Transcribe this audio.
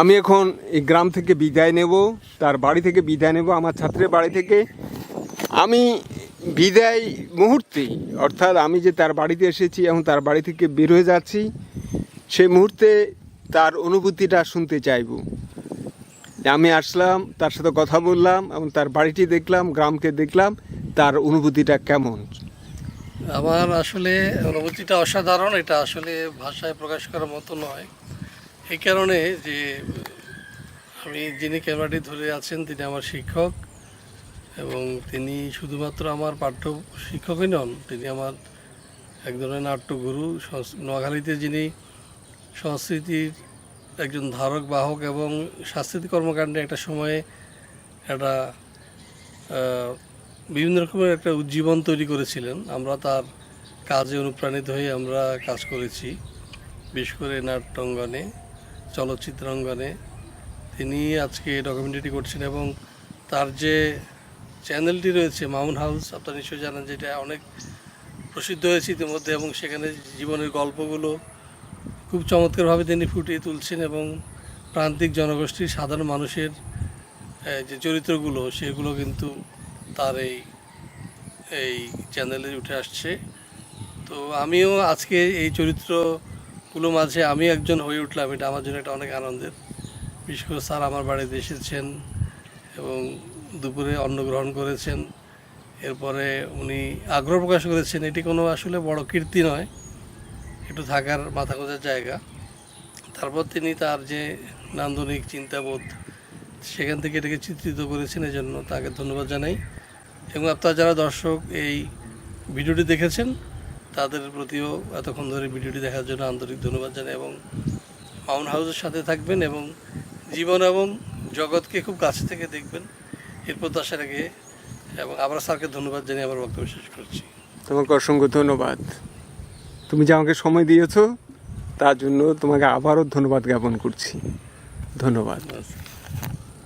আমি এখন এই গ্রাম থেকে বিদায় নেব, তার বাড়ি থেকে বিদায় নেব, আমার ছাত্রের বাড়ি থেকে। আমি বিদায় মুহূর্তেই অর্থাৎ আমি যে তার বাড়িতে এসেছি এবং তার বাড়ি থেকে বের হয়ে যাচ্ছি, সেই মুহূর্তে তার অনুভূতিটা শুনতে চাইব। আমি আসলাম, তার সাথে কথা বললাম, এবং তার বাড়িটি দেখলাম, গ্রামকে দেখলাম, তার অনুভূতিটা কেমন? আমার আসলে অনুভূতিটা অসাধারণ, এটা আসলে ভাষায় প্রকাশ করার মতো নয়। এই কারণে যে, আমি যিনি ক্যামেরাটি ধরে আছেন, তিনি আমার শিক্ষক এবং তিনি শুধুমাত্র আমার পাঠ্য শিক্ষকই নন, তিনি আমার এক ধরনের নাট্যগুরু। নোয়াখালীতে যিনি সংস্কৃতির একজন ধারক, বাহক এবং সাংস্কৃতিক কর্মকাণ্ডে একটা সময়ে একটা বিভিন্ন রকমের একটা উজ্জীবন তৈরি করেছিলেন। আমরা তার কাজে অনুপ্রাণিত হয়ে আমরা কাজ করেছি, বিশেষ করে নাট্যাঙ্গনে। চলচ্চিত্রাঙ্গনে, তিনি আজকে ডকুমেন্টারি করছেন এবং তার যে চ্যানেলটি রয়েছে মামুন হাউস, আপনারা নিশ্চয়ই জানেন যেটা অনেক প্রসিদ্ধ হয়েছে ইতিমধ্যে এবং সেখানে জীবনের গল্পগুলো খুব চমৎকারভাবে তিনি ফুটিয়ে তুলছেন এবং প্রান্তিক জনগোষ্ঠীর সাধারণ মানুষের যে চরিত্রগুলো, সেগুলো কিন্তু তার এই এই চ্যানেলে উঠে আসছে। তো আমিও আজকে এই চরিত্রগুলো মাঝে আমি একজন হয়ে উঠলাম, এটা আমার জন্য এটা অনেক আনন্দের। করে স্যার আমার বাড়িতে এসেছেন এবং দুপুরে অন্ন গ্রহণ করেছেন। এরপরে উনি আগ্রহ প্রকাশ করেছেন, এটি কোনো আসলে বড় কীর্তি নয়, একটু থাকার মাথা গোজার জায়গা। তারপর তিনি তার যে নান্দনিক চিন্তাবোধ, সেখান থেকে এটাকে চিত্রিত করেছেন, এজন্য তাকে ধন্যবাদ জানাই। এবং আপনারা যারা দর্শক এই ভিডিওটি দেখেছেন তাদের প্রতিও এতক্ষণ ধরে ভিডিওটি দেখার জন্য আন্তরিক ধন্যবাদ জানাই এবং মাউন্ট হাউসের সাথে থাকবেন এবং জীবন এবং জগৎকে খুব কাছে থেকে দেখবেন। এর প্রত্যাশা রেখে এবং আবার স্যারকে ধন্যবাদ জানিয়ে আমার বক্তব্য শেষ করছি। তোমাকে অসংখ্য ধন্যবাদ। তুমি যে আমাকে সময় দিয়েছ তার জন্য তোমাকে আবারও ধন্যবাদ জ্ঞাপন করছি। ধন্যবাদ।